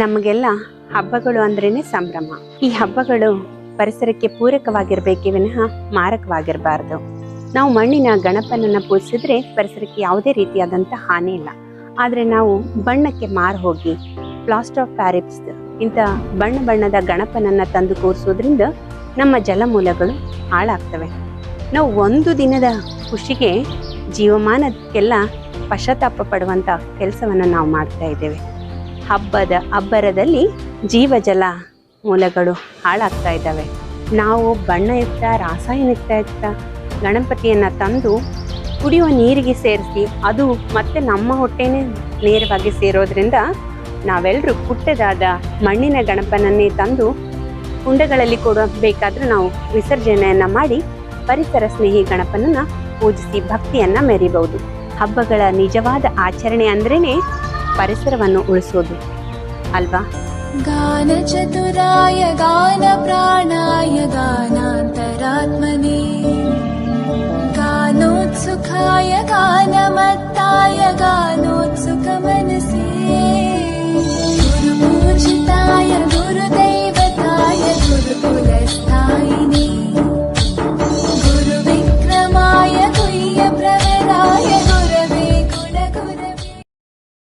ನಮಗೆಲ್ಲ ಹಬ್ಬಗಳು ಅಂದ್ರೇನೆ ಸಂಭ್ರಮ. ಈ ಹಬ್ಬಗಳು ಪರಿಸರಕ್ಕೆ ಪೂರಕವಾಗಿರ್ಬೇಕೇ ವಿನಃ ಮಾರಕವಾಗಿರಬಾರ್ದು. ನಾವು ಮಣ್ಣಿನ ಗಣಪನನ್ನು ಪೂಜಿಸಿದ್ರೆ ಪರಿಸರಕ್ಕೆ ಯಾವುದೇ ರೀತಿಯಾದಂಥ ಹಾನಿ ಇಲ್ಲ. ಆದರೆ ನಾವು ಬಣ್ಣಕ್ಕೆ ಮಾರು ಹೋಗಿ ಪ್ಲಾಸ್ಟ್ ಆಫ್ ಪ್ಯಾರಿಪ್ಸ್ ಇಂಥ ಬಣ್ಣ ಬಣ್ಣದ ಗಣಪನನ್ನು ತಂದು ಕೂರಿಸೋದ್ರಿಂದ ನಮ್ಮ ಜಲಮೂಲಗಳು ಹಾಳಾಗ್ತವೆ. ನಾವು ಒಂದು ದಿನದ ಖುಷಿಗೆ ಜೀವಮಾನಕ್ಕೆಲ್ಲ ಪಶ್ಚಾತ್ತಾಪ ಪಡುವಂಥ ಕೆಲಸವನ್ನು ನಾವು ಮಾಡ್ತಾ ಇದ್ದೇವೆ. ಹಬ್ಬದ ಅಬ್ಬರದಲ್ಲಿ ಜೀವಜಲ ಮೂಲಗಳು ಹಾಳಾಗ್ತಾ ಇದ್ದಾವೆ. ನಾವು ಬಣ್ಣಯುಕ್ತ, ರಾಸಾಯನಿಕಯುಕ್ತ ಗಣಪತಿಯನ್ನು ತಂದು ಕುಡಿಯುವ ನೀರಿಗೆ ಸೇರಿಸಿ, ಅದು ಮತ್ತೆ ನಮ್ಮ ಹೊಟ್ಟೆನೇ ನೇರವಾಗಿ ಸೇರೋದ್ರಿಂದ ನಾವೆಲ್ಲರೂ ಪುಟ್ಟದಾದ ಮಣ್ಣಿನ ಗಣಪನನ್ನೇ ತಂದು ಕುಂಡಗಳಲ್ಲಿ ಕೊಡಬೇಕಾದ್ರೂ ನಾವು ವಿಸರ್ಜನೆಯನ್ನು ಮಾಡಿ ಪರಿಸರ ಸ್ನೇಹಿ ಗಣಪನನ್ನು ಪೂಜಿಸಿ ಭಕ್ತಿಯನ್ನು ಮೆರಿಬಹುದು. ಹಬ್ಬಗಳ ನಿಜವಾದ ಆಚರಣೆ ಅಂದ್ರೇನೆ परिसर अल् गान ಗಾನ ಪ್ರಾಣಾಯ ಗಾನಾಂತರಾತ್ಮನೇ. ಗಾನೋತ್ಸುಖಾಯ ಗಾನ